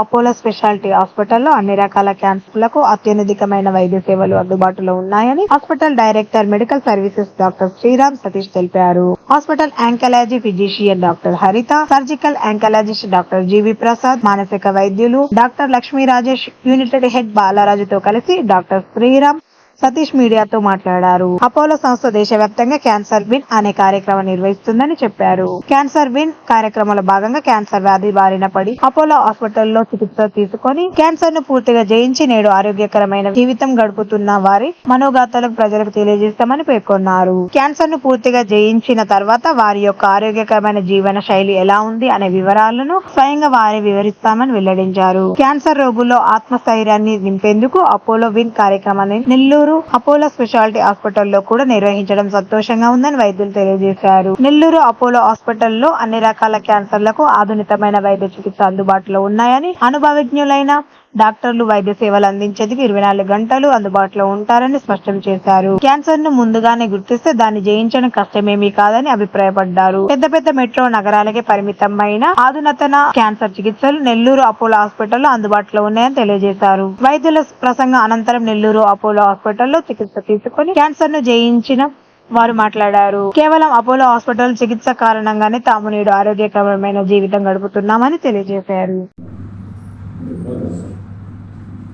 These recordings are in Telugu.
అపోలో స్పెషాలిటీ హాస్పిటల్లో అన్ని రకాల క్యాన్సర్లకు అత్యధికమైన వైద్య సేవలు అందుబాటులో ఉన్నాయని hospital director medical services doctor Sriram Satish తెలిపారు. Hospital oncology physician doctor Haritha surgical oncologist doctor GV Prasad మానసిక వైద్యులు doctor Lakshmi Rajesh united head బాలరాజుతో కలిసి డాక్టర్ శ్రీరామ్ సతీష్ మీడియాతో మాట్లాడారు. అపోలో సంస్థ దేశవ్యాప్తంగా క్యాన్సర్ విన్ అనే కార్యక్రమం నిర్వహిస్తుందని చెప్పారు. క్యాన్సర్ విన్ కార్యక్రమంలో భాగంగా క్యాన్సర్ వ్యాధి బారిన పడి అపోలో హాస్పిటల్లో చికిత్స తీసుకొని క్యాన్సర్ను పూర్తిగా జయించి నేడు ఆరోగ్యకరమైన జీవితం గడుపుతున్న వారి మనోగాథలకు ప్రజలకు తెలియజేస్తామని పేర్కొన్నారు. క్యాన్సర్ను పూర్తిగా జయించిన తర్వాత వారి యొక్క ఆరోగ్యకరమైన జీవన శైలి ఎలా ఉంది అనే వివరాలను స్వయంగా వారి వివరిస్తామని వెల్లడించారు. క్యాన్సర్ రోగుల్లో ఆత్మస్థైర్యాన్ని నింపేందుకు అపోలో విన్ కార్యక్రమాన్ని నెల్లూరు అపోలో స్పెషాలిటీ హాస్పిటల్లో కూడా నిర్వహించడం సంతోషంగా ఉందని వైద్యులు తెలియజేశారు. నెల్లూరు అపోలో హాస్పిటల్లో అన్ని రకాల క్యాన్సర్లకు ఆధునితమైన వైద్య చికిత్స అందుబాటులో ఉన్నాయని అనుభవజ్ఞులైన డాక్టర్లు వైద్య సేవలు అందించేందుకు ఇరవై నాలుగు గంటలు అందుబాటులో ఉంటారని స్పష్టం చేశారు. క్యాన్సర్ను ముందుగానే గుర్తిస్తే దాన్ని జయించడం కష్టమేమీ కాదని అభిప్రాయపడ్డారు. పెద్ద పెద్ద మెట్రో నగరాలకే పరిమితమైన ఆధునతన క్యాన్సర్ చికిత్సలు నెల్లూరు అపోలో హాస్పిటల్లో అందుబాటులో ఉన్నాయని తెలియజేశారు. వైద్యుల ప్రసంగం అనంతరం నెల్లూరు అపోలో హాస్పిటల్లో చికిత్స తీసుకుని క్యాన్సర్ను జయించిన వారు మాట్లాడారు. కేవలం అపోలో హాస్పిటల్ చికిత్స కారణంగానే తాము నేడు ఆరోగ్యకరమైన జీవితం గడుపుతున్నామని తెలియజేశారు.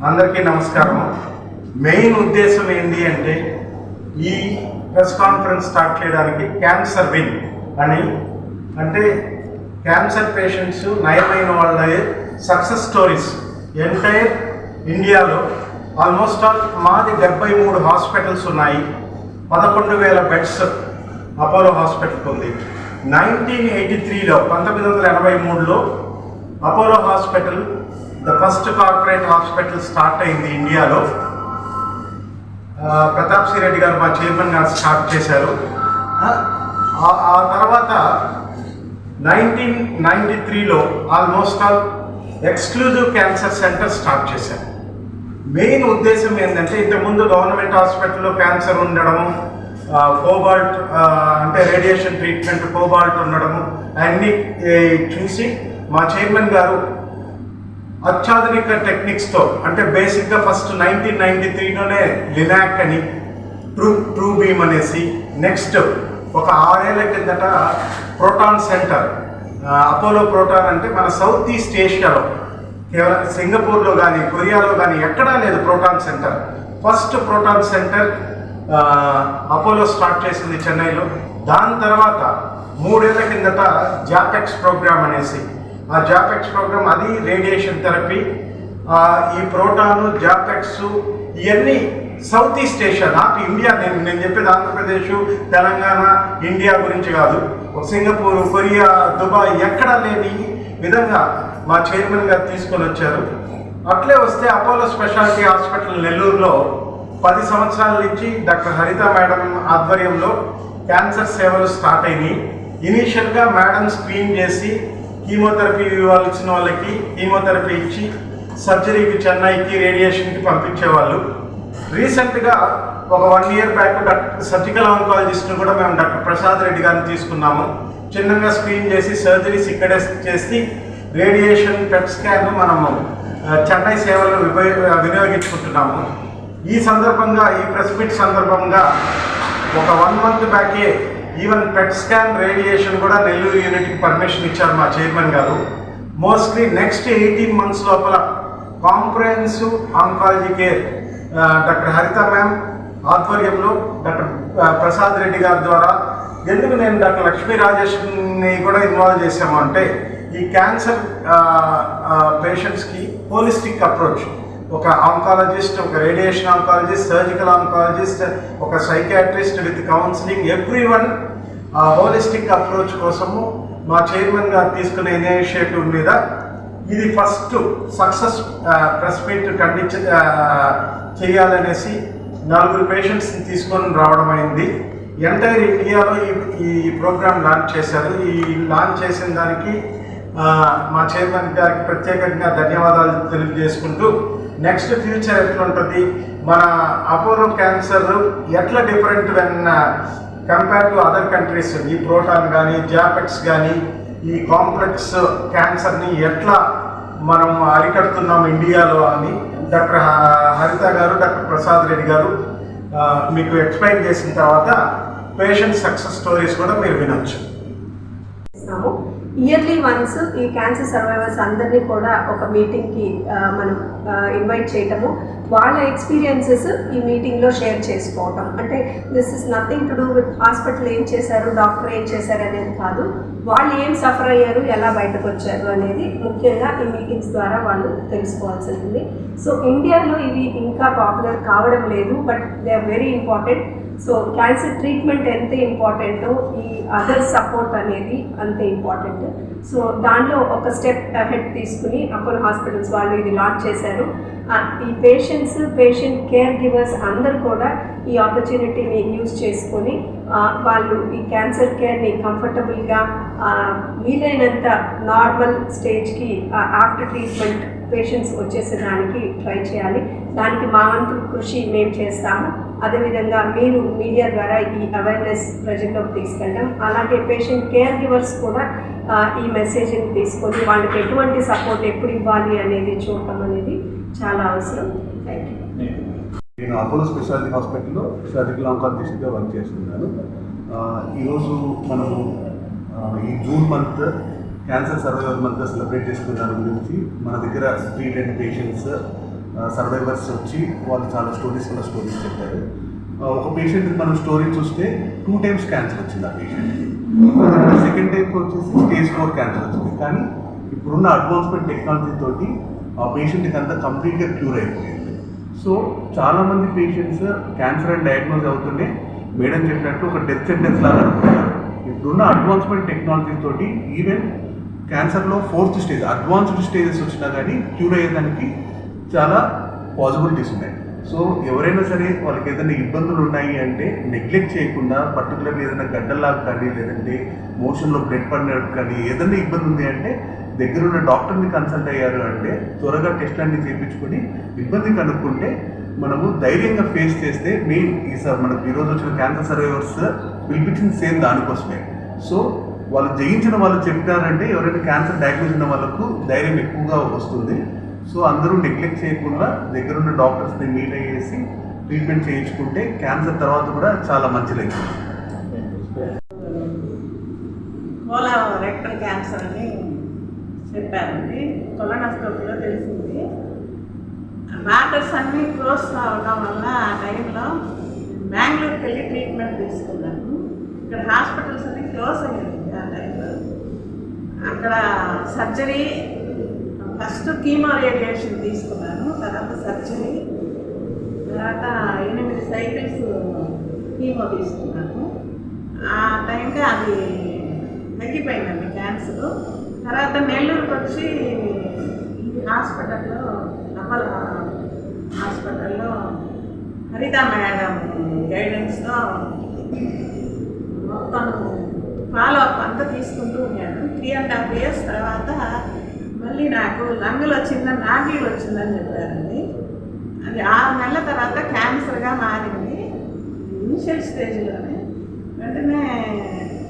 అందరికీ నమస్కారం. మెయిన్ ఉద్దేశం ఏంటి అంటే ఈ ప్రెస్ కాన్ఫరెన్స్ స్టార్ట్ చేయడానికి క్యాన్సర్ విన్ అని. అంటే క్యాన్సర్ పేషెంట్స్ నయమైన వాళ్ళ సక్సెస్ స్టోరీస్. ఎంటైర్ ఇండియాలో ఆల్మోస్ట్ ఆల్ మాది డెబ్బై మూడు హాస్పిటల్స్ ఉన్నాయి. పదకొండు వేల బెడ్స్ అపోలో హాస్పిటల్కి ఉంది. నైన్టీన్ ఎయిటీ త్రీలో పంతొమ్మిది వందల ఎనభై మూడులో Apollo hospital the first corporate hospital start అయింది ఇండియాలో. ప్రతాప్ సి రెడ్డి గారు మా చైర్మన్ గారు స్టార్ట్ చేశారు. ఆ, ఆ- తర్వాత నైన్టీన్ నైంటీ త్రీలో almost all exclusive cancer centre start చేశారు. మెయిన్ ఉద్దేశం ఏంటంటే ఇంతకుముందు గవర్నమెంట్ హాస్పిటల్లో క్యాన్సర్ ఉండడము కోబాల్ట్ అంటే రేడియేషన్ ట్రీట్మెంట్ కోబాల్ట్ ఉండడము అన్నీ చూసి మా చైర్మన్ గారు అత్యాధునిక టెక్నిక్స్తో అంటే బేసిక్గా ఫస్ట్ నైన్టీన్ నైన్టీ త్రీలోనే లినాక్ అని ట్రూ ట్రూ బీమ్ అనేసి నెక్స్ట్ ఒక ఆరేళ్ళ కిందట ప్రోటాన్ సెంటర్ అపోలో ప్రోటాన్ అంటే మన సౌత్ ఈస్ట్ ఏషియాలో కేవలం సింగపూర్లో కానీ కొరియాలో కానీ ఎక్కడా లేదు proton centre first proton centre Apollo start చేసింది చెన్నైలో దాని తర్వాత మూడేళ్ళ కిందట జాపెక్స్ ప్రోగ్రామ్ అనేసి ఆ జాపెక్స్ ప్రోగ్రామ్ అది రేడియేషన్ థెరపీ ఈ ప్రోటాను జాపెక్స్ ఇవన్నీ south east Asia not India నేను నేను చెప్పేది ఆంధ్రప్రదేశ్ తెలంగాణ ఇండియా గురించి కాదు. సింగపూర్ కొరియా దుబాయ్ ఎక్కడా లేని విధంగా మా చైర్మన్ గారు తీసుకొని వచ్చారు. అట్లే వస్తే అపోలో స్పెషాలిటీ హాస్పిటల్ నెల్లూరులో పది సంవత్సరాల నుంచి డాక్టర్ హరిత మేడం ఆధ్వర్యంలో క్యాన్సర్ సేవలు స్టార్ట్ అయినాయి. ఇనీషియల్గా మేడం స్క్రీన్ చేసి కీమోథెరపీ ఇచ్చిన వాళ్ళకి కీమోథెరపీ ఇచ్చి సర్జరీకి చెన్నైకి రేడియేషన్కి పంపించేవాళ్ళు. రీసెంట్గా ఒక one year back doctor surgical ఆంకాలజిస్ట్ని కూడా మేము డాక్టర్ ప్రసాద్ రెడ్డి గారిని తీసుకున్నాము. చిన్నగా స్క్రీన్ చేసి సర్జరీస్ ఇక్కడే చేసి రేడియేషన్ పెట్ స్కాన్ మనము చెన్నై సేవలను వినియోగించుకుంటున్నాము. ఈ సందర్భంగా ఈ ప్రెస్ మీట్ సందర్భంగా ఒక వన్ మంత్ బ్యాకే ఈవెన్ పెట్ స్కాన్ రేడియేషన్ కూడా నెల్లూరు యూనిట్కి పర్మిషన్ ఇచ్చారు మా చైర్మన్ గారు. మోస్ట్లీ నెక్స్ట్ ఎయిటీన్ మంత్స్ లోపల comprehensive oncology care doctor Haritha ma'am ఆధ్వర్యంలో డాక్టర్ ప్రసాద్ రెడ్డి గారి ద్వారా ఎందుకు నేను డాక్టర్ లక్ష్మీ రాజేష్ని కూడా ఇన్వాల్వ్ చేశాము అంటే ఈ క్యాన్సర్ పేషెంట్స్కి హోలిస్టిక్ అప్రోచ్ ఒక ఆంకాలజిస్ట్ ఒక రేడియేషన్ ఆంకాలజిస్ట్ సర్జికల్ ఆంకాలజిస్ట్ ఒక psychiatrist with counselling every one holistic approach కోసము మా చైర్మన్ గారు తీసుకునే ఇనిషియేటివ్ మీద ఇది ఫస్ట్ సక్సెస్ ప్రెస్ మీట్ ఖండించ చేయాలనేసి నలుగురు పేషెంట్స్ని తీసుకొని రావడం అయింది. ఎంటైర్ ఇండియాలో ఈ ఈ ప్రోగ్రామ్ లాంచ్ చేశారు. ఈ లాంచ్ చేసిన దానికి మా చైర్మన్ గారికి ప్రత్యేకంగా ధన్యవాదాలు తెలియజేసుకుంటూ నెక్స్ట్ ఫ్యూచర్ ఎట్లుంటుంది? మన అపోలో క్యాన్సర్ ఎట్లా different when compare to other countries? ఈ ప్రోటాన్ కానీ జాపెక్స్ కానీ ఈ కాంప్లెక్స్ క్యాన్సర్ని ఎట్లా మనం అరికడుతున్నాం ఇండియాలో అని డాక్టర్ హరిత గారు డాక్టర్ ప్రసాద్ రెడ్డి గారు మీకు ఎక్స్ప్లెయిన్ చేసిన తర్వాత పేషెంట్ సక్సెస్ స్టోరీస్ కూడా మీరు వినొచ్చు. ఇయర్లీ వన్స్ ఈ క్యాన్సర్ సర్వైవర్స్ అందరినీ కూడా ఒక మీటింగ్కి మనం ఇన్వైట్ చేయటము. వాళ్ళ ఎక్స్పీరియన్సెస్ ఈ మీటింగ్లో షేర్ చేసుకోవటం. అంటే this is nothing to do with hospital ఏం చేశారు డాక్టర్ ఏం చేశారు అనేది కాదు. వాళ్ళు ఏం సఫర్ అయ్యారు ఎలా బయటకు వచ్చారు అనేది ముఖ్యంగా ఈ మీటింగ్స్ ద్వారా వాళ్ళు తెలుసుకోవాల్సి ఉంది సో ఇండియాలో ఇవి ఇంకా పాపులర్ కావడం లేదు but they are very important so cancer treatment ఎంత ఇంపార్టెంటో ఈ అదర్ సపోర్ట్ అనేది అంతే ఇంపార్టెంట్. సో దానిలో ఒక స్టెప్ అహెడ్ తీసుకుని అపోలో హాస్పిటల్స్ వాళ్ళు ఇది లాంచ్ చేశారు. ఈ పేషెంట్స్ పేషెంట్ కేర్ గివర్స్ అందరు కూడా ఈ ఆపర్చునిటీని యూజ్ చేసుకొని వాళ్ళు ఈ క్యాన్సర్ కేర్ని కంఫర్టబుల్గా వీలైనంత నార్మల్ స్టేజ్కి ఆఫ్టర్ ట్రీట్మెంట్ పేషెంట్స్ వచ్చేసేదానికి ట్రై చేయాలి. దానికి మా వంతు కృషి మేము చేస్తాము. అదేవిధంగా మీరు మీడియా ద్వారా ఈ అవేర్నెస్ ప్రజల్లోకి తీసుకెళ్ళడం అలాగే పేషెంట్ కేర్ గివర్స్ కూడా ఈ మెసేజ్ని తీసుకొని వాళ్ళకి ఎటువంటి సపోర్ట్ ఎప్పుడు ఇవ్వాలి అనేది చూడటం అనేది చాలా అవసరం. థ్యాంక్ యూ నేను అపోలో స్పెషాలిటీ హాస్పిటల్లో సర్జికల్ ఆంకాలజిస్ట్గా వర్క్ చేస్తున్నాను. ఈరోజు మనము ఈ June month cancer survivor month celebrate చేసుకున్న దాని గురించి. మన దగ్గర స్ట్రీట్ అండ్ పేషెంట్స్ సర్వైవర్స్ వచ్చి వాళ్ళు చాలా స్టోరీస్ వల్ల స్టోరీస్ చెప్పారు. ఒక పేషెంట్ మనం స్టోరీ చూస్తే టూ టైమ్స్ క్యాన్సర్ వచ్చింది ఆ పేషెంట్ సెకండ్ టైంకి వచ్చేసి స్టేజ్ ఫోర్ క్యాన్సర్ వచ్చింది. కానీ ఇప్పుడున్న అడ్వాన్స్మెంట్ టెక్నాలజీ తోటి ఆ పేషెంట్కి అంతా కంప్లీట్గా క్యూర్ అయిపోయింది. సో చాలామంది పేషెంట్స్ క్యాన్సర్ అని డయాగ్నోజ్ అవుతుంటే మేడం చెప్పినట్టు ఒక డెత్ సెంటెన్స్ లాగా అనుకుంటారు. ఇప్పుడున్న అడ్వాన్స్మెంట్ టెక్నాలజీ తోటి ఈవెన్ క్యాన్సర్లో ఫోర్త్ స్టేజ్ అడ్వాన్స్డ్ స్టేజెస్ వచ్చినా కానీ క్యూర్ అయ్యేదానికి చాలా పాసిబిలిటీస్ ఉన్నాయి. సో ఎవరైనా సరే వాళ్ళకి ఏదైనా ఇబ్బందులు ఉన్నాయి అంటే నెగ్లెక్ట్ చేయకుండా పర్టికులర్లీ ఏదైనా గడ్డలాగా కానీ లేదంటే మోషన్లో బ్లడ్ పడినట్టు కానీ ఏదైనా ఇబ్బంది ఉంది అంటే దగ్గరున్న డాక్టర్ని కన్సల్ట్ అయ్యారు అంటే త్వరగా టెస్ట్లన్నీ చేయించుకొని ఇబ్బంది కనుక్కుంటే మనము ధైర్యంగా ఫేస్ చేస్తే మెయిన్ ఈ సార్ మనకు ఈరోజు వచ్చిన క్యాన్సర్ సర్వైవర్స్ పిలిపించింది సేమ్ దానికోసమే. సో వాళ్ళు జయించిన వాళ్ళు చెప్పారంటే ఎవరైనా క్యాన్సర్ డయాగ్నోస్ ఉన్న వాళ్ళకు ధైర్యం ఎక్కువగా వస్తుంది. సో అందరూ నెగ్లెక్ట్ చేయకుండా దగ్గరున్న డాక్టర్స్ని మీట్ అయ్యేసి ట్రీట్మెంట్ చేయించుకుంటే క్యాన్సర్ తర్వాత కూడా చాలా మంచి కోలా రెక్టల్ క్యాన్సర్ అని చెప్పారండి. కొలనోస్కోపీలో తెలిసింది. మ్యాటర్స్ అన్నీ క్లోజ్ అవడం వల్ల ఆ టైంలో బెంగళూరుకి వెళ్ళి ట్రీట్మెంట్ తీసుకున్నాను. ఇక్కడ హాస్పిటల్స్ అన్ని క్లోజ్ అయ్యాయి ఆ టైంలో అక్కడ సర్జరీ ఫస్ట్ కీమో రేడియేషన్ తీసుకున్నాను తర్వాత సర్జరీ తర్వాత ఎనిమిది సైకిల్స్ కీమో తీసుకున్నాను. ఆ టైంకి అది తగ్గిపోయిందండి క్యాన్సర్ తర్వాత నెల్లూరుకి వచ్చి ఈ హాస్పిటల్లో అమల హాస్పిటల్లో హరిత మేడం గైడెన్స్తో మొత్తం ఫాలో అప్ అంతా తీసుకుంటూ ఉన్నాను త్రీ అండ్ హాఫ్ ఇయర్స్ తర్వాత మళ్ళీ నాకు లంగ్లో చిన్న నాగీలు వచ్చిందని చెప్పారండి. అది ఆరు నెలల తర్వాత క్యాన్సర్గా మారింది. ఇనిషియల్ స్టేజ్లోనే వెంటనే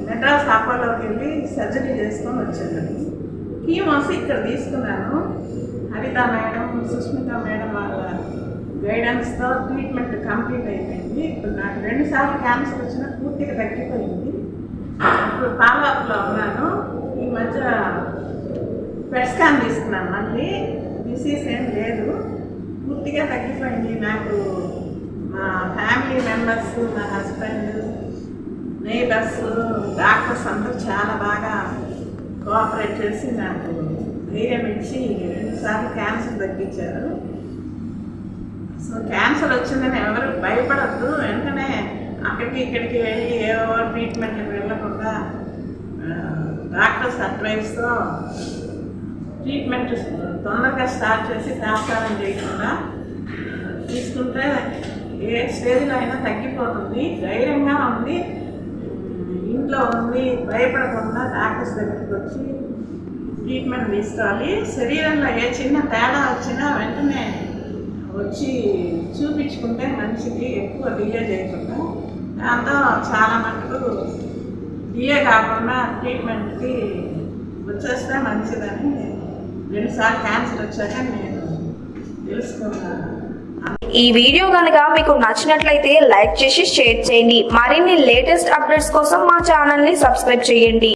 మెడ్రాస్ అపోలోకి వెళ్ళి సర్జరీ చేసుకొని వచ్చానండి. కీమోస్ ఇక్కడ తీసుకున్నాను. హరిత మేడం సుష్మిత మేడం గైడెన్స్తో ట్రీట్మెంట్ కంప్లీట్ అయిపోయింది. ఇప్పుడు నాకు రెండు సార్లు క్యాన్సర్ వచ్చినా పూర్తిగా తగ్గిపోయింది. ఇప్పుడు ఫాలో అప్లో ఉన్నాను. ఈ మధ్య పెట్ స్కాన్ తీసుకున్నాను. మళ్ళీ డిసీజ్ ఏం లేదు. పూర్తిగా తగ్గిపోయింది. నాకు మా ఫ్యామిలీ మెంబర్స్ మా హస్బెండ్ నైబర్స్ డాక్టర్స్ అందరూ చాలా బాగా కోఆపరేట్ చేసి నాకు ధైర్యం ఇచ్చి రెండుసార్లు క్యాన్సర్ తగ్గించారు. సో క్యాన్సర్ వచ్చిందని ఎవరు భయపడద్దు. వెంటనే అక్కడికి ఇక్కడికి వెళ్ళి ఏవో ట్రీట్మెంట్కి వెళ్ళకుండా డాక్టర్స్ అడ్వైస్తో ట్రీట్మెంట్ తొందరగా స్టార్ట్ చేసి తాత్కారం చేయకుండా తీసుకుంటే ఏ స్టేజ్లో అయినా తగ్గిపోతుంది. ధైర్యంగా ఉంది ఇంట్లో ఉంది భయపడకుండా డాక్టర్స్ దగ్గరికి వచ్చి ట్రీట్మెంట్ తీసుకోవాలి. శరీరంలో ఏ చిన్న తేడా వచ్చినా వెంటనే వచ్చి చూపించుకుంటే మంచిది ఎక్కువ డిలే చేయకుండా దాంతో చాలా మటుకు డిలే కాకుండా ట్రీట్మెంట్కి వచ్చేస్తే మంచిదని రెండుసార్లు క్యాన్సర్ వచ్చాక నేను తెలుసుకున్నాను. ఈ వీడియో కనుక మీకు నచ్చినట్లయితే లైక్ చేసి షేర్ చేయండి. మరిన్ని లేటెస్ట్ అప్డేట్స్ కోసం మా ఛానల్ని సబ్స్క్రైబ్ చేయండి.